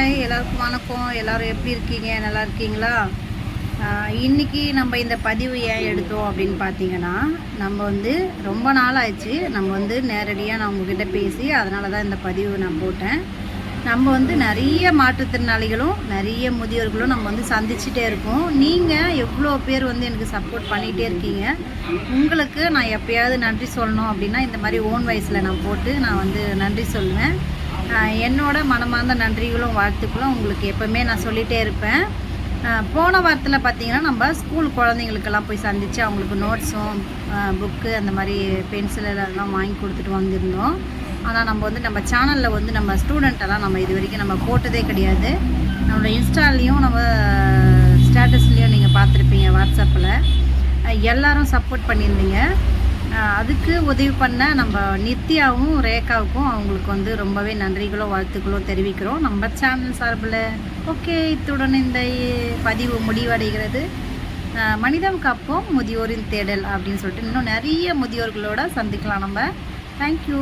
Hi எல்லாருக்கும் வணக்கம். எல்லாரும் எப்படி இருக்கீங்க? நல்லா இருக்கீங்களா? இன்றைக்கி இன்னைக்கு நம்ம இந்த பதிவு ஏன் எடுத்தோம் அப்படின்னு பார்த்தீங்கன்னா நம்ம வந்து ரொம்ப நாள் ஆயிடுச்சு. நம்ம வந்து நேரடியாக நான் உங்ககிட்ட பேசி அதனால தான் இந்த பதிவு நான் போட்டேன். நம்ம வந்து நிறைய மாற்றுத்திறனாளிகளும் நிறைய முதியோர்களும் நம்ம வந்து சந்திச்சுட்டே இருக்கோம். நீங்கள் எவ்வளோ பேர் வந்து எனக்கு சப்போர்ட் பண்ணிகிட்டே இருக்கீங்க? உங்களுக்கு நான் எப்பயாவது நன்றி சொல்லணும் அப்படின்னா இந்த மாதிரி ஓன் வயசில் நான் போட்டு நான் வந்து நன்றி சொல்லுவேன். என்னோட மனமார்ந்த நன்றிகளும் வாழ்த்துக்களும் உங்களுக்கு எப்போவுமே நான் சொல்லிகிட்டே இருப்பேன். போன வாரத்தில் பார்த்தீங்கன்னா நம்ம ஸ்கூல் குழந்தைங்களுக்கெல்லாம் போய் சந்தித்து அவங்களுக்கு நோட்ஸும் புக்கு அந்த மாதிரி பென்சில் எல்லாம் வாங்கி கொடுத்துட்டு வந்திருந்தோம். ஆனால் நம்ம வந்து நம்ம சேனலில் வந்து நம்ம ஸ்டூடெண்ட்டெல்லாம் நம்ம இது வரைக்கும் நம்ம போட்டதே கிடையாது. நம்மளோட இன்ஸ்டாலையும் நம்ம ஸ்டேட்டஸ்லேயும் நீங்கள் பார்த்துருப்பீங்க வாட்ஸ்அப்பில் எல்லோரும் சப்போர்ட் பண்ணியிருந்தீங்க. அதுக்கு உதவி பண்ண நம்ம நித்யாவும் ரேகாவுக்கும் அவங்களுக்கு வந்து ரொம்பவே நன்றிகளோ வாழ்த்துக்களோ தெரிவிக்கிறோம். நம்ம சேனல் சார்பில் ஓகே இத்துடன் இந்த பதிவு முடிவடைகிறது. மனிதம் காப்போம் முதியோரின் தேடல் அப்படின்னு சொல்லிட்டு இன்னும் நிறைய முதியோர்களோட சந்திக்கலாம் நம்ம. தேங்க்யூ